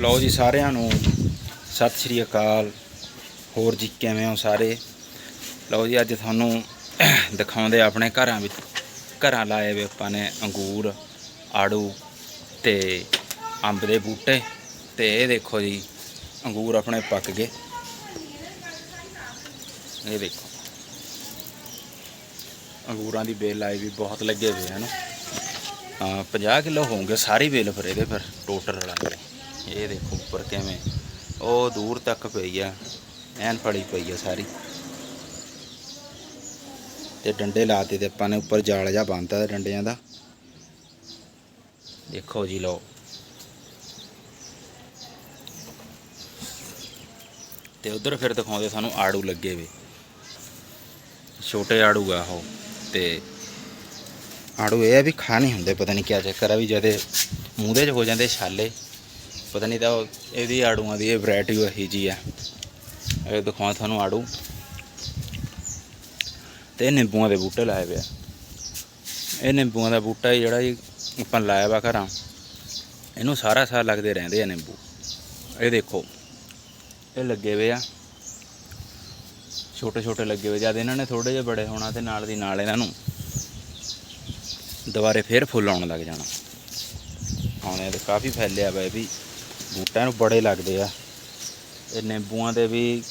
ਲਓ ਜੀ ਸਾਰਿਆਂ ਨੂੰ ਸਤਿ ਸ਼੍ਰੀ ਅਕਾਲ। ਹੋਰ ਜੀ ਕਿਵੇਂ ਹੋ ਸਾਰੇ? ਲਓ ਜੀ ਅੱਜ ਤੁਹਾਨੂੰ ਦਿਖਾਉਂਦੇ ਆਪਣੇ ਘਰਾਂ ਵਿੱਚ, ਘਰਾਂ ਲਾਏ ਵੇ ਆਪਾਂ ਨੇ ਅੰਗੂਰ, ਆੜੂ ਤੇ ਅੰਬ ਦੇ ਬੂਟੇ ਤੇ ਇਹ ਦੇਖੋ ਜੀ, ਅੰਗੂਰ ਆਪਣੇ ਪੱਕ ਗਏ। ਇਹ ਦੇਖੋ। ਅੰਗੂਰਾਂ ਦੀ ਬੇਲ ਲਾਈ ਵੀ ਬਹੁਤ ਲੱਗੇ ਹੋਏ ਹਨ ਹਾਂ 50 ਕਿਲੋ ਹੋਣਗੇ, ਸਾਰੀ ਬੇਲ ਫਿਰ ਇਹਦੇ ਫਿਰ, ਟੋਟਲ ਰਲਾ ਕੇ। ਇਹ ਦੇਖੋ ਉੱਪਰ ਕਿਵੇਂ। ਉਹ ਦੂਰ ਤੱਕ ਪਈ ਆ, ਐਨ ਫੜੀ ਪਈ ਆ ਸਾਰੀ। ਤੇ ਡੰਡੇ ਲਾਤੇ ਤੇ ਆਪਾਂ ਨੇ ਉੱਪਰ ਜਾਲ ਜਾ ਬੰਨਤਾ ਡੰਡਿਆਂ ਦਾ। ਦੇਖੋ ਜੀ ਲਓ। ਤੇ ਉਧਰ ਫਿਰ ਦਿਖਾਉਂਦੇ ਸਾਨੂੰ ਆੜੂ ਲੱਗੇ ਵੇ। ਛੋਟੇ ਆੜੂ ਆ ਉਹ, ਤੇ ਆੜੂ ਇਹ ਆ ਵੀ ਖਾ ਨਹੀਂ ਹੁੰਦੇ, ਪਤਾ ਨਹੀਂ ਕਿਆ ਚੱਕਰ ਆ ਵੀ ਜਦੇ ਮੂੰਹ ਦੇ 'ਚ ਹੋ ਜਾਂਦੇ ਛਾਲੇ। ਪਤਾ ਨਹੀਂ ਤਾਂ ਉਹ- ਇਹਦੀ ਆੜੂਆਂ ਦੀ ਇਹ ਵੈਰਾਈਟੀ ਉਹੀ ਜੀ ਆ। ਇਹ ਦਿਖਾਉਂ ਤੁਹਾਨੂੰ ਆੜੂ। ਤੇ ਇਹ ਨਿੰਬੂਆਂ ਦੇ ਬੂਟੇ ਲਾਏ ਵੇ ਆ। ਇਹ ਨਿੰਬੂਆਂ ਦਾ ਬੂਟਾ ਜਿਹੜਾ ਜੀ ਆਪਾਂ ਲਾਇਆ ਵਾ ਘਰਾਂ, ਇਹਨੂੰ ਸਾਰਾ ਸਾਲ ਲੱਗਦੇ ਰਹਿੰਦੇ ਆ ਨਿੰਬੂ। ਇਹ ਦੇਖੋ, ਇਹ ਲੱਗੇ ਵੇ ਆ। ਛੋਟੇ ਛੋਟੇ ਲੱਗੇ ਹੋਏ ਜਦ ਇਹਨਾਂ ਨੇ ਥੋੜੇ ਜਿਹਾ ਬੜੇ ਹੋਣਾ ਤੇ ਨਾਲ ਦੀ ਨਾਲ ਇਹਨਾਂ ਨੂੰ ਦੁਬਾਰੇ ਫੇਰ ਫੁੱਲ ਆਉਣ ਲੱਗ ਜਾਣਾ। ਆਉਣੇ ਤੇ ਕਾਫੀ ਫੈਲਿਆ ਵਾ ਇਹ ਵੀ। ਬੂਟਿਆਂ ਨੂੰ ਬੜੇ ਲੱਗਦੇ ਆ। ਇਹ ਨਿੰਬੂਆਂ ਦੇ ਵੀ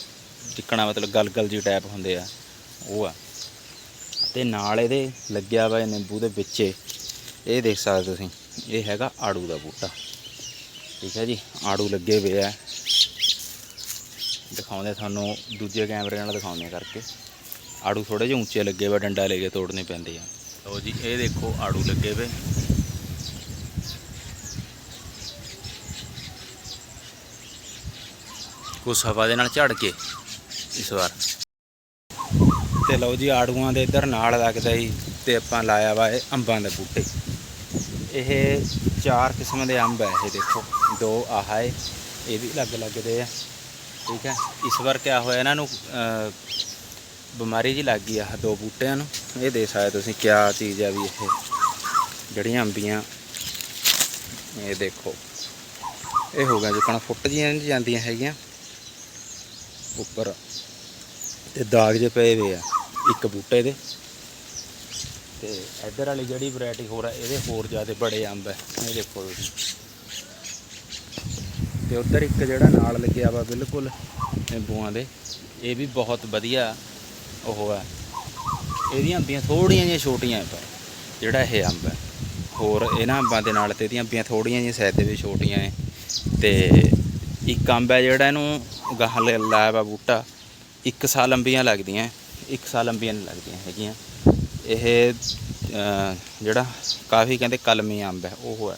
ਟਿਕਣਾ ਮਤਲਬ ਗਲਗਲ ਜੀ ਟਾਈਪ ਹੁੰਦੇ ਆ। ਉਹ ਆ। ਤੇ ਨਾਲ ਇਹਦੇ ਲੱਗਿਆ ਵਾ ਨਿੰਬੂ ਦੇ ਵਿੱਚ। ਇਹ ਦੇਖ ਸਕਦੇ ਤੁਸੀਂ। ਇਹ ਹੈਗਾ ਆੜੂ ਦਾ ਬੂਟਾ। ਠੀਕ ਹੈ ਜੀ, ਆੜੂ ਲੱਗੇ ਹੋਏ ਆ। ਦਿਖਾਉਂਦੇ ਤੁਹਾਨੂੰ ਦੂਜੇ ਕੈਮਰੇ ਨਾਲ ਦਿਖਾਉਂਦੇ ਕਰਕੇ। ਆੜੂ ਥੋੜੇ ਜਿਹਾ ਉੱਚੇ ਲੱਗੇ ਵਾ, ਡੰਡਾ ਲੈ ਕੇ ਤੋੜਨੇ ਪੈਂਦੇ ਆ। ਲਓ ਜੀ, ਇਹ ਦੇਖੋ ਆੜੂ ਲੱਗੇ ਵੇ ਕੁਛ ਹਵਾ ਦੇ ਨਾਲ ਝੜ ਕੇ ਇਸ ਵਾਰ। ਤੇ ਲਓ ਜੀ, ਆੜੂਆਂ ਦੇ ਇੱਧਰ ਨਾਲ ਲੱਗਦਾ ਜੀ, ਤੇ ਆਪਾਂ ਲਾਇਆ ਵਾ ਇਹ ਅੰਬਾਂ ਦੇ ਬੂਟੇ। ਇਹ ਚਾਰ ਕਿਸਮ ਦੇ ਅੰਬ ਹੈ ਇਹ ਦੇਖੋ, ਦੋ ਆਹਾ ਹੈ ਇਹ ਵੀ ਅਲੱਗ ਲੱਗਦੇ ਆ, ਠੀਕ ਹੈ ਇਸ ਵਾਰ ਕਿਆ ਹੋਇਆ, ਇਹਨਾਂ ਨੂੰ ਬਿਮਾਰੀ ਜੀ ਲੱਗ ਗਈ ਆ, ਦੋ ਬੂਟਿਆਂ ਨੂੰ। ਇਹ ਦੇ ਸਕਦੇ ਤੁਸੀਂ ਕਿਆ ਚੀਜ਼ ਆ ਵੀ ਇਹ, ਜਿਹੜੀਆਂ ਅੰਬੀਆਂ। ਇਹ ਦੇਖੋ, ਇਹ ਹੋ ਗਿਆ ਜਿਕਣਾ ਫੁੱਟ ਜੀਆਂ ਜਾਂਦੀਆਂ ਹੈਗੀਆਂ। ਉੱਪਰ ਤੇ ਦਾਗ ਜੇ ਪਏ ਹੋਏ ਆ, ਇੱਕ ਬੂਟੇ ਦੇ। ਤੇ ਇੱਧਰ ਵਾਲੀ ਜਿਹੜੀ ਵੈਰਾਈਟੀ ਹੋਰ ਆ, ਇਹਦੇ ਹੋਰ ਜ਼ਿਆਦਾ ਬੜੇ ਅੰਬ ਹੈ ਇਹ ਦੇਖੋ ਤੁਸੀਂ। ਤੇ ਉੱਧਰ ਇੱਕ ਜਿਹੜਾ ਨਾਲ ਲੱਗਿਆ ਵਾ ਬਿਲਕੁਲ ਨਿੰਬੂਆਂ ਦੇ, ਇਹ ਵੀ ਬਹੁਤ ਵਧੀਆ ਉਹ ਹੈ ਇਹਦੀਆਂ ਅੰਬੀਆਂ ਥੋੜੀਆਂ ਜਿਹੀਆਂ ਛੋਟੀਆਂ ਪਰ ਜਿਹੜਾ ਇਹ ਅੰਬ ਹੈ ਹੋਰ ਇਹਨਾਂ ਅੰਬਾਂ ਦੇ ਨਾਲ ਤੇ ਇਹਦੀਆਂ ਅੰਬੀਆਂ ਥੋੜੀਆਂ ਜਿਹੀਆਂ ਸਾਈਜ਼ ਦੇ ਵੀ ਛੋਟੀਆਂ ਨੇ। ਤੇ ਇੱਕ ਅੰਬ ਹੈ ਜਿਹੜਾ ਇਹਨੂੰ ਗਾਹ ਲਾਇਆ ਵਾ ਬੂਟਾ। ਇੱਕ ਸਾਲ ਅੰਬੀਆਂ ਲੱਗਦੀਆਂ, ਇੱਕ ਸਾਲ ਅੰਬੀਆਂ ਨਹੀਂ ਲੱਗਦੀਆਂ ਹੈਗੀਆਂ। ਇਹ ਜਿਹੜਾ ਕਾਫੀ ਕਹਿੰਦੇ ਕਲਮੀ ਅੰਬ ਹੈ, ਉਹ ਹੈ।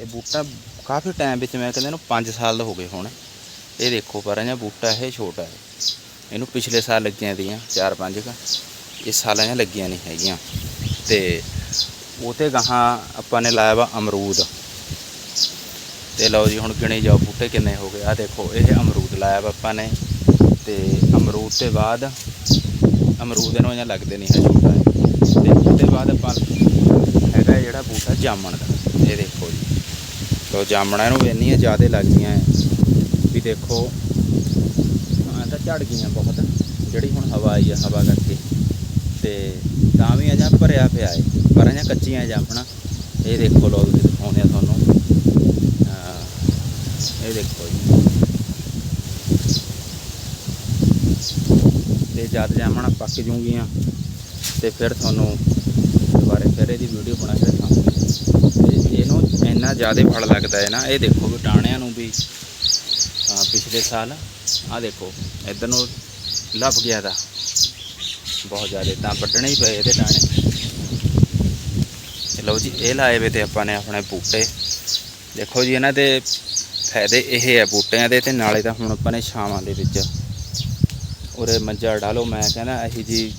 ਇਹ ਬੂਟਾ ਕਾਫੀ ਟਾਈਮ ਵਿੱਚ ਮੈਂ ਕਹਿੰਦੇ ਇਹਨੂੰ 5 ਸਾਲ ਹੋ ਗਏ ਹੁਣ। ਇਹ ਦੇਖੋ ਪਰ ਇਹ ਬੂਟਾ ਇਹ ਛੋਟਾ ਹੈ। ਇਹਨੂੰ ਪਿਛਲੇ ਸਾਲ ਲੱਗੀਆਂ ਦੀਆਂ 4-5 ਕ। ਇਸ ਸਾਲਾਂ 'ਚ ਲੱਗੀਆਂ ਨਹੀਂ ਹੈਗੀਆਂ। ਤੇ ਉਹ ਤੇ ਗਾਹਾਂ ਆਪਾਂ ਨੇ ਲਾਇਆ ਵਾ ਅਮਰੂਦ। ਤੇ ਲਓ ਜੀ ਹੁਣ ਗਿਣੇ ਜਾਓ ਬੂਟੇ ਕਿੰਨੇ ਹੋ ਗਏ। ਆ ਦੇਖੋ, ਇਹ ਅਮਰੂਦ ਲਾਇਆ ਪਾਪਾ ਨੇ ਤੇ ਅਮਰੂਦ ਤੇ ਬਾਅਦ, ਅਮਰੂਦ ਇਹਨੂੰ ਇਹਨਾਂ ਲੱਗਦੇ ਨਹੀਂ ਹੈ ਛੋਟਾ ਹੈ ਤੇ ਉਹਦੇ ਬਾਅਦ ਆਪਾਂ ਹੈਗਾ ਜਿਹੜਾ ਬੂਟਾ ਜਾਮਣ ਦਾ। ਇਹ ਦੇਖੋ ਜੀ। ਤੋ ਜਾਮਣਾ ਇਹਨੂੰ ਵੀ ਇੰਨੀਆਂ ਜ਼ਿਆਦਾ ਲੱਗਦੀਆਂ ਹੈ ਵੀ ਦੇਖੋ ਆ ਤਾਂ ਝੜ ਗਈਆਂ ਬਹੁਤ, ਜਿਹੜੀ ਹੁਣ ਹਵਾ ਆਈ ਆ ਹਵਾ ਕਰਕੇ। ਤੇ ਤਾਂ ਵੀ ਅਜਾ ਭਰਿਆ ਪਿਆ ਹੈ ਪਰ ਅਜਾ ਕੱਚੀਆਂ ਜਾਮਣਾ। ਇਹ ਦੇਖੋ ਲੋਕ ਤੁਸੀਂ ਦਿਖਾਉਂਦੇ ਆ ਤੁਹਾਨੂੰ। ਇਹ ਦੇਖੋ ਜੀ। ਤੇ ਜਦ ਜਾਮਣ ਪੱਕ ਜੂਗੀਆਂ ਤੇ ਫਿਰ ਤੁਹਾਨੂੰ ਦੁਬਾਰੇ ਫਿਰ ਇਹਦੀ ਵੀਡੀਓ ਬਣਾ ਕੇ ਦਿਖਾਵਾਂਗੇ। ਤੇ ਇਹਨੂੰ ਇੰਨਾ ਜ਼ਿਆਦਾ ਫਲ ਲੱਗਦਾ ਹੈ ਨਾ, ਇਹ ਦੇਖੋ ਵੀ ਟਾਣਿਆਂ ਨੂੰ ਵੀ ਪਿਛਲੇ ਸਾਲ ਆ ਦੇਖੋ, ਇਧਰ ਨੂੰ ਲੱਭ ਗਿਆ ਦਾ ਬਹੁਤ ਜ਼ਿਆਦਾ, ਤਾਂ ਵੱਢਣੇ ਹੀ ਪਏ ਇਹਦੇ ਟਾਣੇ ਲਓ ਜੀ, ਇਹ ਲਾਏ ਵੇ ਤੇ ਆਪਾਂ ਨੇ ਆਪਣੇ ਬੂਟੇ। ਦੇਖੋ ਜੀ, ਇਹਨਾਂ ਦੇ ਫਾਇਦੇ ਇਹ ਹੈ ਬੂਟਿਆਂ ਦੇ ਤੇ ਨਾਲੇ ਤਾਂ ਹੁਣ ਆਪਾਂ ਨੇ ਛਾਵਾਂ ਦੇ ਵਿੱਚ। ਉਰੇ ਮੰਜਾ ਡਾਲੋ, ਮੈਂ ਕਹਿੰਦਾ ਇਹੀ ਜੀ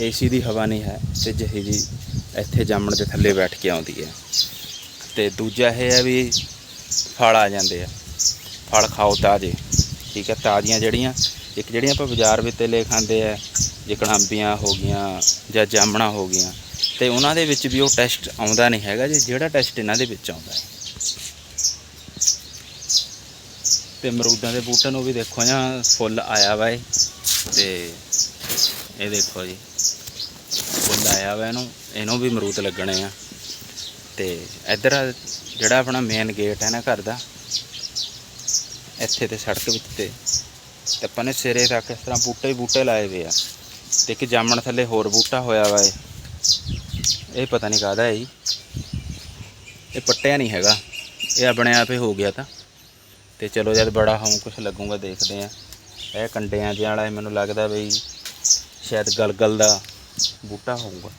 ਏਸੀ ਦੀ ਹਵਾ ਨਹੀਂ ਹੈ ਤੇ ਜਿਹੀ ਜੀ ਇੱਥੇ ਜਾਮਣ ਦੇ ਥੱਲੇ ਬੈਠ ਕੇ ਆਉਂਦੀ ਹੈ। ਤੇ ਦੂਜਾ ਇਹ ਹੈ ਵੀ ਫਲ ਆ ਜਾਂਦੇ ਆ। ਫਲ ਖਾਓ ਤਾਜ਼ੇ, ਠੀਕ ਹੈ, ਤਾਜ਼ੀਆਂ ਜਿਹੜੀਆਂ, ਇੱਕ ਜਿਹੜੀਆਂ ਆਪਾਂ ਬਾਜ਼ਾਰ ਵਿੱਚ ਲੈ ਖਾਂਦੇ ਆ, ਜਿਕਣ ਅੰਬੀਆਂ ਹੋ ਗਈਆਂ ਜਾਂ ਜਾਮਣਾ ਹੋ ਗਈਆਂ, ਤੇ ਉਹਨਾਂ ਦੇ ਵਿੱਚ ਵੀ ਉਹ ਟੈਸਟ ਆਉਂਦਾ ਨਹੀਂ ਹੈਗਾ ਜੀ, ਜਿਹੜਾ ਟੈਸਟ ਇਹਨਾਂ ਦੇ ਵਿੱਚ ਆਉਂਦਾ ਹੈ। ਤੇ ਮਰੂਦਾਂ ਦੇ ਬੂਟੇ ਨੂੰ ਵੀ ਦੇਖੋ ਜਾਂ ਫੁੱਲ ਆਇਆ ਵਾ ਏ ਤੇ ਇਹ ਦੇਖੋ ਜੀ, ਫੁੱਲ ਆਇਆ ਵਾ ਇਹਨੂੰ ਇਹਨੂੰ ਵੀ ਮਰੂਦ ਲੱਗਣੇ ਆ। ਤੇ ਇੱਧਰ ਜਿਹੜਾ ਆਪਣਾ ਮੇਨ ਗੇਟ ਹੈ ਨਾ ਘਰ ਦਾ, ਇੱਥੇ ਤੇ ਸੜਕ ਵਿੱਚ ਤੇ ਤੇ ਆਪਾਂ ਨੇ ਸਿਰੇ ਤੱਕ ਇਸ ਤਰ੍ਹਾਂ ਬੂਟੇ ਹੀ ਬੂਟੇ ਲਾਏ ਵੇ ਆ। ਤੇ ਇੱਕ ਜਾਮਣ ਥੱਲੇ ਹੋਰ ਬੂਟਾ ਹੋਇਆ ਵਾ ਏ ਇਹ ਪਤਾ ਨਹੀਂ ਕਾਹਦਾ ਹੈ ਜੀ। ਇਹ ਪੱਟਿਆ ਨਹੀਂ ਹੈਗਾ। ਇਹ ਆਪਣੇ ਆਪ ਹੀ ਹੋ ਗਿਆ ਤਾਂ। ਤੇ ਚਲੋ ਜਦ ਬੜਾ ਹੋਊ ਕੁਝ ਲੱਗੂਗਾ ਦੇਖਦੇ ਆ ਇਹ ਕੰਡਿਆਂ ਜਿਹਾ ਵਾਲਾ ਮੈਨੂੰ ਲੱਗਦਾ ਬਈ ਸ਼ਾਇਦ ਗਲਗਲ ਦਾ ਬੂਟਾ ਹੋਊਗਾ।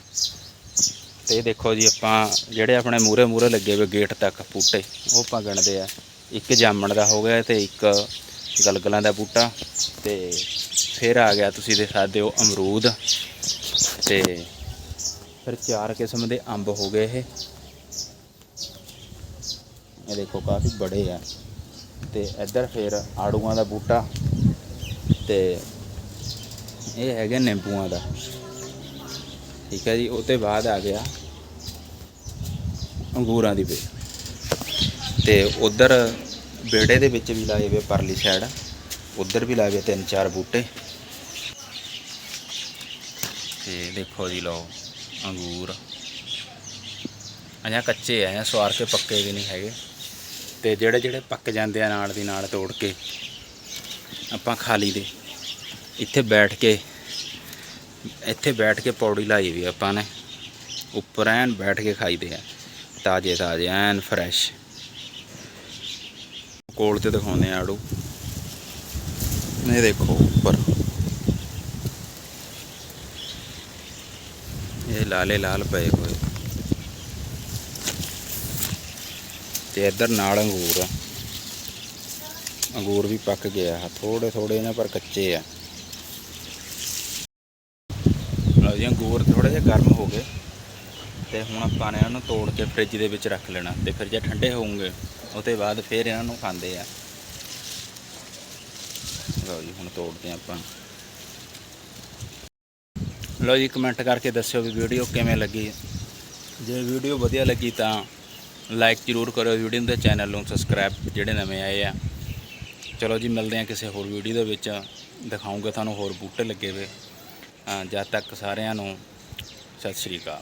ਤੇ ਇਹ ਦੇਖੋ ਜੀ ਆਪਾਂ ਜਿਹੜੇ ਆਪਣੇ ਮੂਰੇ ਮੂਰੇ ਲੱਗੇ ਹੋਏ ਗੇਟ ਤੱਕ ਬੂਟੇ, ਉਹ ਆਪਾਂ ਗਿਣਦੇ ਆ। ਇੱਕ ਜਾਮਣ ਦਾ ਹੋ ਗਿਆ ਤੇ ਇੱਕ ਗਲਗਲਾਂ ਦਾ ਬੂਟਾ ਤੇ ਫਿਰ ਆ ਗਿਆ ਤੁਸੀਂ ਦੇਖ ਸਕਦੇ ਹੋ ਅਮਰੂਦ ਤੇ ਫਿਰ ਚਾਰ ਕਿਸਮ ਦੇ ਅੰਬ ਹੋ ਗਏ ਇਹ। ਇਹ ਦੇਖੋ ਕਾਫੀ ਬੜੇ ਆ। ਤੇ ਇੱਧਰ ਫਿਰ ਆੜੂਆਂ ਦਾ ਬੂਟਾ ਤੇ ਇਹ ਹੈਗੇ ਨਿੰਬੂਆਂ ਦਾ। ਠੀਕ ਹੈ ਜੀ, ਉਹ ਤੇ ਬਾਅਦ ਆ ਗਿਆ ਅੰਗੂਰਾਂ ਦੀ ਵੇਲ ਤੇ ਉਧਰ ਬੇੜੇ ਦੇ ਵਿੱਚ ਵੀ ਲਾਏ ਵੇ ਪਰਲੀ ਸਾਈਡ ਉਧਰ ਵੀ ਲਾਏ ਵੇ ਤਿੰਨ ਚਾਰ ਬੂਟੇ। ਤੇ ਦੇਖੋ ਜੀ ਲਓ, ਅੰਗੂਰ। ਅਜਾ ਕੱਚੇ ਆ ਜਾਂ ਸਵਾਰ ਕੇ ਪੱਕੇ ਵੀ ਨਹੀਂ ਹੈਗੇ। ਤੇ ਜਿਹੜੇ ਜਿਹੜੇ ਪੱਕ ਜਾਂਦੇ ਆ ਨਾਲ ਦੀ ਨਾਲ ਤੋੜ ਕੇ ਆਪਾਂ ਖਾ ਲਈਦੇ ਇੱਥੇ ਬੈਠ ਕੇ, ਇੱਥੇ ਬੈਠ ਕੇ ਪੌੜੀ ਲਾਈ ਵੀ ਆਪਾਂ ਨੇ। ਉੱਪਰ ਐਨ ਬੈਠ ਕੇ ਖਾਈਦੇ ਆ। ਤਾਜ਼ੇ ਤਾਜ਼ੇ, ਐਨ ਫਰੈਸ਼ ਕੋਲ ਤੇ ਦਿਖਾਉਂਦੇ ਆ ਆੜੂ। ਇਹ ਦੇਖੋ ਉੱਪਰ। ਇਹ ਲਾਲੇ ਲਾਲ ਪਏ ਹੋਏ। ਤੇ ਇੱਧਰ ਨਾਲ ਅੰਗੂਰ ਆ। ਅੰਗੂਰ ਵੀ ਪੱਕ ਗਿਆ ਥੋੜੇ ਥੋੜੇ ਨੇ ਪਰ ਕੱਚੇ ਆ। ਲਓ ਜੀ, ਅੰਗੂਰ ਥੋੜੇ ਜਿਹਾ ਗਰਮ ਹੋ ਗਏ। ਤੇ ਹੁਣ ਆਪਾਂ ਨੇ ਇਹਨਾਂ ਨੂੰ ਤੋੜ ਕੇ ਫ੍ਰਿਜ ਦੇ ਵਿੱਚ ਰੱਖ ਲੈਣਾ। ਤੇ ਫਿਰ ਜੇ ਠੰਡੇ ਹੋਣਗੇ ਉਹ ਤੋਂ ਬਾਅਦ ਫਿਰ ਇਹਨਾਂ ਨੂੰ ਖਾਂਦੇ ਆ। ਲਓ ਜੀ, ਹੁਣ ਤੋੜਦੇ ਹਾਂ ਆਪਾਂ। ਲਓ ਜੀ ਕਮੈਂਟ ਕਰਕੇ ਦੱਸਿਓ ਵੀ ਵੀਡੀਓ ਕਿਵੇਂ ਲੱਗੀ। ਜੇ ਵੀਡੀਓ ਵਧੀਆ ਲੱਗੀ ਤਾਂ ਲਾਈਕ ਜ਼ਰੂਰ ਕਰਿਓ ਵੀਡੀਓ ਦੇ ਚੈਨਲ ਨੂੰ ਸਬਸਕ੍ਰਾਈਬ ਜਿਹੜੇ ਨਵੇਂ ਆਏ ਆ। ਚਲੋ ਜੀ, ਮਿਲਦੇ ਹਾਂ ਕਿਸੇ ਹੋਰ ਵੀਡੀਓ ਦੇ ਵਿੱਚ। ਦਿਖਾਉਂਗਾ ਤੁਹਾਨੂੰ ਹੋਰ ਬੂਟੇ ਲੱਗੇ ਹੋਏ। ਜਦ ਤੱਕ ਸਾਰਿਆਂ ਨੂੰ ਸਤਿ ਸ਼੍ਰੀ ਅਕਾਲ।